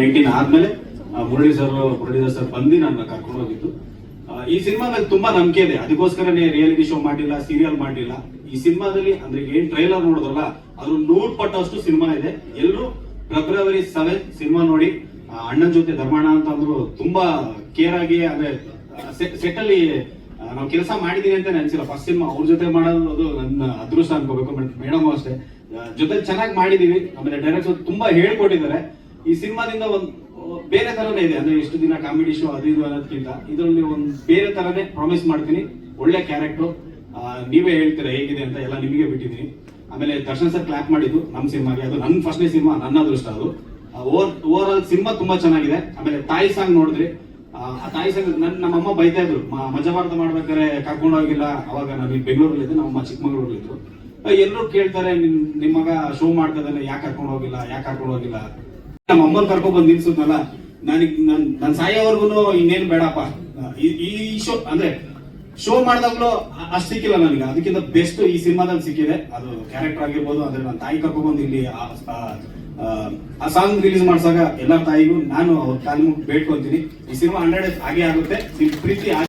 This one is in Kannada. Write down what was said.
ನೈನ್ಟೀನ್ ಆದ್ಮೇಲೆ ಮುರಳಿ ಸರ್ ಪ್ರೊಡ್ಯೂಸರ್ ಸರ್ ಬಂದು ನನ್ನ ಕರ್ಕೊಂಡು ಹೋಗಿದ್ದು. ಈ ಸಿನಿಮಾ ಮೇಲೆ ತುಂಬಾ ನಂಬಿಕೆ ಇದೆ. ಅದಕ್ಕೋಸ್ಕರನೇ ರಿಯಾಲಿಟಿ ಶೋ ಮಾಡಿಲ್ಲ ಸೀರಿಯಲ್ ಮಾಡಿಲ್ಲ. ಈ ಸಿನಿಮಾದಲ್ಲಿ ಅಂದ್ರೆ ಏನ್ ಟ್ರೈಲರ್ ನೋಡಿದ್ರಲ್ಲ ಅದ್ರ ನೂರ್ ಪಟ್ಟಷ್ಟು ಸಿನಿಮಾ ಇದೆ. ಎಲ್ಲರೂ ಫೆಬ್ರವರಿ ಸೆವೆನ್ ಸಿನಿಮಾ ನೋಡಿ ಅಣ್ಣನ ಜೊತೆ ಧರ್ಮಣ್ಣ ಅಂತ ಅಂದ್ರು ತುಂಬಾ ಕೇರ್ ಆಗಿ, ಅಂದ್ರೆ ಸೆಟ್ ಅಲ್ಲಿ ನಾವು ಕೆಲಸ ಮಾಡಿದೀವಿ ಅಂತ ಅನ್ಸಿಲ್ಲ ಫಸ್ಟ್ ಸಿನಿಮಾ ಅವ್ರ ಜೊತೆ ಮಾಡೋದು ಅದು ನನ್ನ ಅದೃಷ್ಟ ಅನ್ಕೋಬೇಕು ಮೇಡಮ್ ಅಷ್ಟೇ. ಜೊತೆ ಚೆನ್ನಾಗಿ ಮಾಡಿದೀವಿ. ಆಮೇಲೆ ಡೈರೆಕ್ಟರ್ ತುಂಬಾ ಹೇಳ್ಕೊಟ್ಟಿದ್ದಾರೆ. ಈ ಸಿನಿಮಾದಿಂದ ಒಂದು ಬೇರೆ ತರನೇ ಇದೆ. ಅಂದ್ರೆ ಇಷ್ಟು ದಿನ ಕಾಮಿಡಿ ಶೋ ಅದು ಇದು ಅನ್ನೋದಕ್ಕಿಂತ ಇದರಲ್ಲಿ ಒಂದು ಬೇರೆ ತರನೇ ಪ್ರಾಮಿಸ್ ಮಾಡ್ತೀನಿ. ಒಳ್ಳೆ ಕ್ಯಾರೆಕ್ಟರ್ ನೀವೇ ಹೇಳ್ತೀರಾ ಹೇಗಿದೆ ಅಂತ ಎಲ್ಲ ನಿಮಗೆ ಬಿಟ್ಟಿದ್ದೀನಿ. ಆಮೇಲೆ ದರ್ಶನ್ ಸರ್ ಕ್ಲಾಪ್ ಮಾಡಿದ್ದು ನಮ್ಮ ಸಿನಿಮಾಗೆ. ಅದು ನನ್ನ ಫಸ್ಟ್ನೇ ಸಿನಿಮಾ, ನನ್ನ ಅದೃಷ್ಟ ಅದು. ಓವರ್ ಆಲ್ ಸಿನಿಮಾ ತುಂಬಾ ಚೆನ್ನಾಗಿದೆ. ಆಮೇಲೆ ತಾಯಿ ಸಾಂಗ್ ನೋಡಿದ್ರಿ. ಆ ತಾಯಿ ಸಾಂಗ್ ನನ್, ನಮ್ಮಮ್ಮ ಬೈತಾ ಇದ್ರು. ಮ- ಮಜಾ ಮಾಡ್ತಾ ಮಾಡ್ಬೇಕಾದ್ರೆ ಕರ್ಕೊಂಡು ಹೋಗಿಲ್ಲ. ಅವಾಗ ನಾನು ಬೆಂಗಳೂರಲ್ಲಿ ಇದ್ದೆ. ನಮ್ಮಮ್ಮ ಚಿಕ್ಕಮಗಳೂರಲ್ಲಿ ಇದ್ರು. ಎಲ್ಲರೂ ಕೇಳ್ತಾರೆ ನಿಮ್ ನಿಮ್ಮ ಮಗ ಶೋ ಮಾಡ್ತಾ ಇದ್ದಾನೆ ಯಾಕೆ ಕರ್ಕೊಂಡು ಹೋಗಿಲ್ಲ? ಯಾಕೆ ಕರ್ಕೊಂಡು ಹೋಗಿಲ್ಲ? ನಮ್ಮ ಅಮ್ಮನ್ ಕರ್ಕೊಂಡ್ ಬಂದ್ ನಿಲ್ಸುದ್ನಲ್ಲ, ನನಗ್ ನನ್ ನನ್ ಸಾಯೋವರ್ಗುನು ಇನ್ನೇನ್ ಬೇಡಪ್ಪ. ಈ- ಶೋ ಅಂದ್ರೆ ಶೋ ಮಾಡಿದಾಗ್ಲೂ ಅಷ್ಟು ಸಿಕ್ಕಿಲ್ಲ ನನಗೆ. ಅದಕ್ಕಿಂತ ಬೆಸ್ಟ್ ಈ ಸಿನಿಮಾದಲ್ಲಿ ಸಿಕ್ಕಿದೆ. ಅದು ಕ್ಯಾರೆಕ್ಟರ್ ಆಗಿರ್ಬೋದು ಅಂದ್ರೆ ನನ್ನ ತಾಯಿ ಕರ್ಕೊಂಡ್ ಬಂದು ಇಲ್ಲಿ ಆ ಸಾಂಗ್ ರಿಲೀಸ್ ಮಾಡಿಸಾಗ ಎಲ್ಲ ತಾಯಿಗೂ ನಾನು ಅವ್ರ ತಾಯಿ ಬೇಡ್ಕೊಂತೀನಿ. ಈ ಸಿನಿಮಾ ಹಂಡ್ರೆಡ್ ಆಗೇ ಆಗುತ್ತೆ. ನಿಮ್ ಪ್ರೀತಿ